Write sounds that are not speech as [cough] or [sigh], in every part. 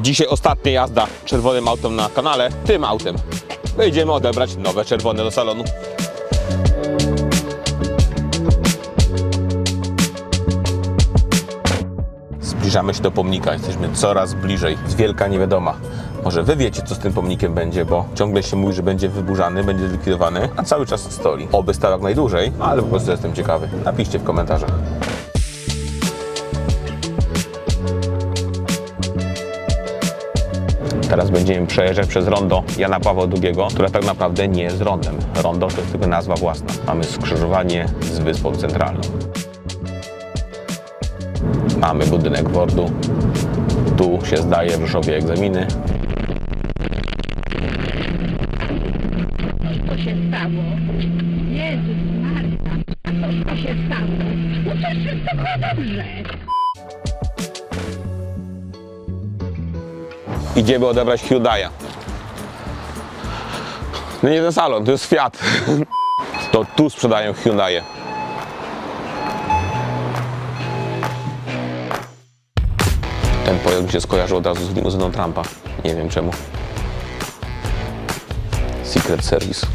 Dzisiaj ostatnia jazda czerwonym autem na kanale, tym autem. Wejdziemy odebrać nowe czerwone do salonu. Zbliżamy się do pomnika, jesteśmy coraz bliżej. Jest wielka niewiadoma. Może wy wiecie, co z tym pomnikiem będzie, bo ciągle się mówi, że będzie wyburzany, będzie zlikwidowany, a cały czas stoi. Oby stał jak najdłużej, ale po prostu jestem ciekawy. Napiszcie w komentarzach. Teraz będziemy przejeżdżać przez rondo Jana Pawła II, które tak naprawdę nie jest rondem. Rondo to jest tylko nazwa własna. Mamy skrzyżowanie z Wyspą Centralną. Mamy budynek Wordu. Tu się zdaje w Rzeszowie egzaminy. Co się stało? Jezus Maria, co się stało? No to wszystko dobrze. Idziemy odebrać Hyundai'a. No nie ten salon, to jest Fiat. [laughs] To tu sprzedają Hyundai'e. Ten pojazd mi się skojarzył od razu z limuzyną Trumpa. Nie wiem czemu. Secret Service.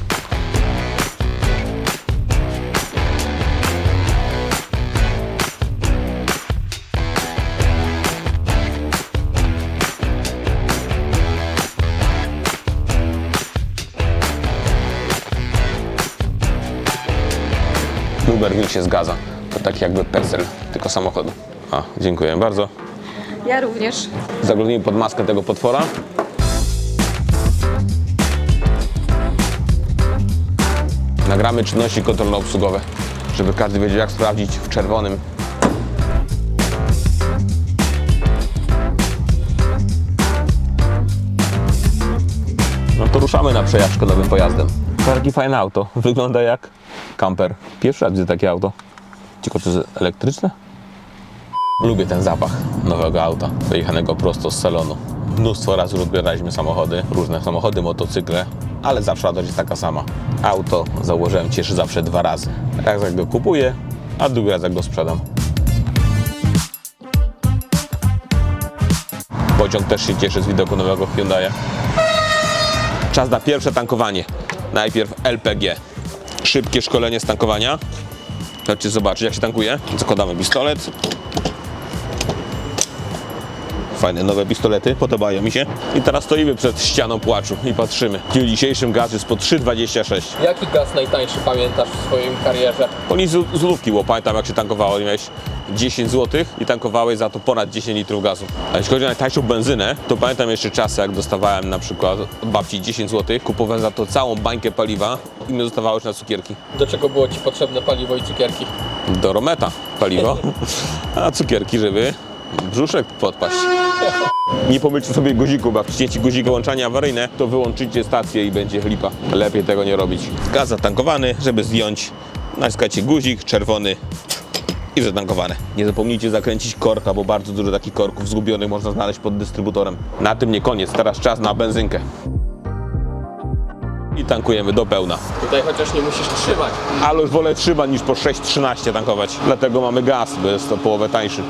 Uberville się zgadza. To taki jakby PESEL, tylko samochodu. A, dziękuję bardzo. Ja również. Zaglądnijmy pod maskę tego potwora. Nagramy czynności kontrolno-obsługowe, żeby każdy wiedział jak sprawdzić w czerwonym. No to ruszamy na przejażdżkę nowym pojazdem. Taki fajne auto. [laughs] Wygląda jak kamper. Pierwszy raz widzę takie auto. Tylko to jest elektryczne? Lubię ten zapach nowego auta, wyjechanego prosto z salonu. Mnóstwo razy już odbieraliśmy samochody, różne samochody, motocykle, ale zawsze radość jest taka sama. Auto założyłem cieszy zawsze dwa razy. Raz jak go kupuję, a drugi raz jak go sprzedam. Pociąg też się cieszy z widoku nowego Hyundai'a. Czas na pierwsze tankowanie. Najpierw LPG. Szybkie szkolenie z tankowania. Chodźcie zobaczyć jak się tankuje. Zakładamy pistolet, Fajne nowe pistolety, podobają mi się. I teraz stoimy przed ścianą płaczu i patrzymy. W dniu dzisiejszym gaz jest po 3,26. Jaki gaz najtańszy pamiętasz w swoim karierze? Oni z, z lówki, bo pamiętam jak się tankowało, nie miałeś 10 zł i tankowałeś za to ponad 10 litrów gazu. A jeśli chodzi o najtańszą benzynę, to pamiętam jeszcze czasy, jak dostawałem na przykład od babci 10 zł, kupowałem za to całą bańkę paliwa i mi zostawało już na cukierki. Do czego było Ci potrzebne paliwo i cukierki? Do Rometa paliwo, [laughs] a cukierki, żeby brzuszek podpaść. Nie pomyślcie sobie guziku, bo jak wciśniecie guzik wyłączania awaryjne, to wyłączycie stację i będzie lipa. Lepiej tego nie robić. Gaz zatankowany, żeby zdjąć, naciskacie guzik czerwony i zatankowane. Nie zapomnijcie zakręcić korka, bo bardzo dużo takich korków zgubionych można znaleźć pod dystrybutorem. Na tym nie koniec, teraz czas na benzynkę. I tankujemy do pełna. Tutaj chociaż nie musisz trzymać. Ale już wolę trzymać niż po 6,13 tankować. Dlatego mamy gaz, bo jest to połowę tańszy.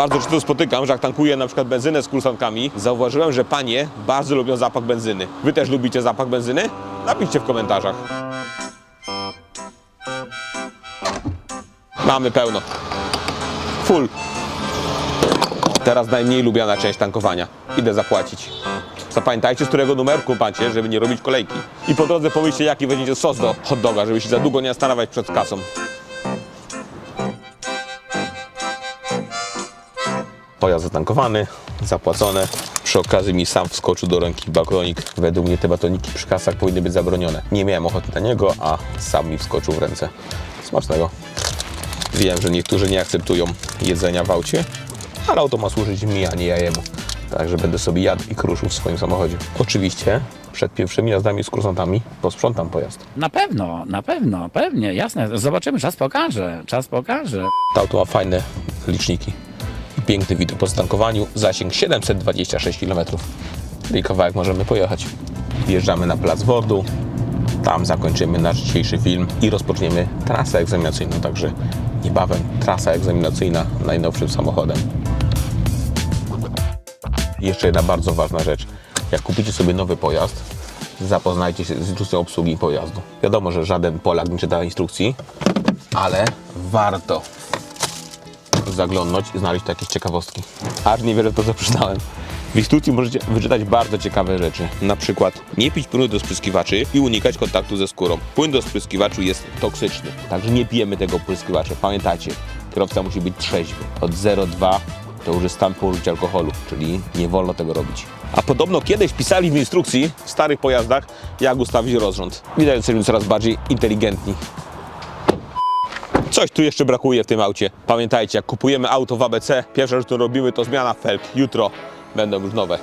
Bardzo często spotykam, że jak tankuję na przykład benzynę z kursankami, zauważyłem, że panie bardzo lubią zapach benzyny. Wy też lubicie zapach benzyny? Napiszcie w komentarzach. Mamy pełno. Full. Teraz najmniej lubiana część tankowania. Idę zapłacić. Zapamiętajcie, z którego numerku macie, żeby nie robić kolejki. I po drodze pomyślcie, jaki weźmiecie sos do hot doga, żeby się za długo nie zastanawiać przed kasą. Pojazd zatankowany, zapłacone. Przy okazji mi sam wskoczył do ręki batonik. Według mnie te batoniki przy kasach powinny być zabronione. Nie miałem ochoty na niego, a sam mi wskoczył w ręce. Smacznego. Wiem, że niektórzy nie akceptują jedzenia w aucie, ale auto ma służyć mi, a nie ja jemu. Także będę sobie jadł i kruszył w swoim samochodzie. Oczywiście przed pierwszymi jazdami z kursantami posprzątam pojazd. Na pewno, na pewno, pewnie, jasne. Zobaczymy, czas pokaże, czas pokaże. To auto ma fajne liczniki piękny widok po zatankowaniu. Zasięg 726 km. Czyli kawałek możemy pojechać. Wjeżdżamy na plac Wordu. Tam zakończymy nasz dzisiejszy film i rozpoczniemy trasę egzaminacyjną. Także niebawem trasa egzaminacyjna najnowszym samochodem. jeszcze jedna bardzo ważna rzecz. Jak kupicie sobie nowy pojazd, zapoznajcie się z instrukcją obsługi pojazdu. Wiadomo, że żaden Polak nie czyta instrukcji, ale warto zaglądnąć i znaleźć jakieś ciekawostki. Aż nie wierzę w to, co przeczytałem. W instrukcji możecie wyczytać bardzo ciekawe rzeczy. Na przykład nie pić płynu do spryskiwaczy i unikać kontaktu ze skórą. Płyn do spryskiwaczy jest toksyczny, także nie pijemy tego pryskiwacza. Pamiętajcie, kierowca musi być trzeźwy. Od 0,2 to już jest stan po alkoholu, czyli nie wolno tego robić. A podobno kiedyś pisali w instrukcji w starych pojazdach, jak ustawić rozrząd. Widać, że jesteśmy coraz bardziej inteligentni. Coś tu jeszcze brakuje w tym aucie. Pamiętajcie, jak kupujemy auto w ABC, pierwsza rzecz, którą robimy, to zmiana felg. Jutro będą już nowe.